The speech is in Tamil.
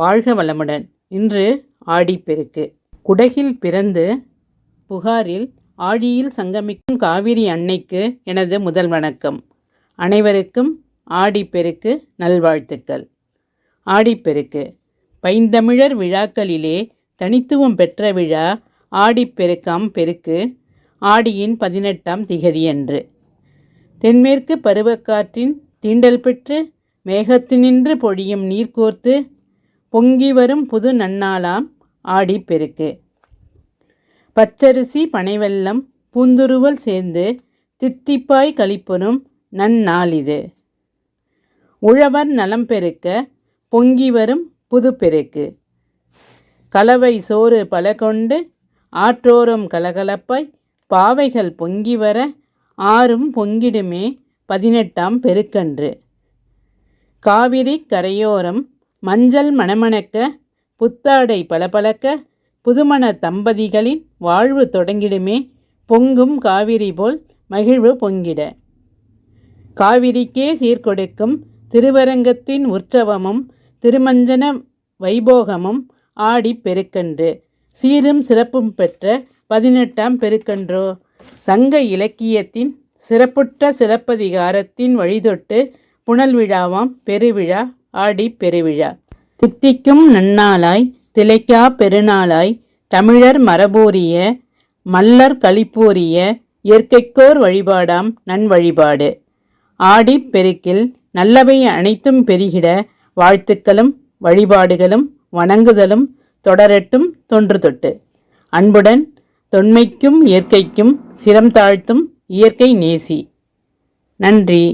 வாழ்க வளமுடன். இன்று ஆடிப்பெருக்கு குடகில் பிறந்து புகாரில் ஆடியில் சங்கமிக்கும் காவிரி அன்னைக்கு எனது முதல் வணக்கம். அனைவருக்கும் ஆடிப்பெருக்கு நல்வாழ்த்துக்கள். ஆடிப்பெருக்கு பைந்தமிழர் விழாக்களிலே தனித்துவம் பெற்ற விழா ஆடிப்பெருக்காம் பெருக்கு ஆடியின் பதினெட்டாம் திகதியன்று. தென்மேற்கு பருவக்காற்றின் தீண்டல் பெற்று மேகத்தினின்று பொழியும் நீர் கோர்த்து பொங்கி வரும் புது நன்னாளாம் ஆடிப்பெருக்கு பச்சரிசி பனைவெல்லம் பூந்துருவல் சேர்ந்து தித்திப்பாய் கழிப்பெறும் நன்னாள் இது. உழவர் நலம் பெருக்க பொங்கி வரும் புது பெருக்கு. கலவை சோறு பல கொண்டு ஆற்றோரம் கலகலப்பாய் பாவைகள் பொங்கி வர ஆறும் பொங்கிடுமே பதினெட்டாம் பெருக்கன்று. காவிரி கரையோரம் மஞ்சள் மணமணக்க புத்தாடை பளபளக்க புதுமண தம்பதிகளின் வாழ்வு தொடங்கிடுமே பொங்கும் காவிரி போல் மகிழ்வு பொங்கிட. காவிரிக்கே சீர்கொடுக்கும் திருவரங்கத்தின் உற்சவமும் திருமஞ்சன வைபோகமும் ஆடிப் பெருக்கன்று. சீரும் சிறப்பும் பெற்ற பதினெட்டாம் பெருக்கன்றோ? சங்க இலக்கியத்தின் சிறப்புற்ற சிறப்பதிகாரத்தின் வழிதொட்டு புனல் விழாவாம் பெருவிழா ஆடி பெருவிழா. தித்திக்கும் நன்னாளாய் திளைக்கா பெருநாளாய் தமிழர் மரபூரிய மல்லர் களிப்பூரிய இயற்கைக்கோர் வழிபாடாம் நன் வழிபாடு ஆடிப் பெருக்கில் நல்லவை அனைத்தும் பெருகிட வாழ்த்துக்களும் வழிபாடுகளும் வணங்குதலும் தொடரட்டும் தொன்று தொட்டு. அன்புடன் தொன்மைக்கும் இயற்கைக்கும் சிரம் தாழ்த்தும் இயற்கை நேசி. நன்றி.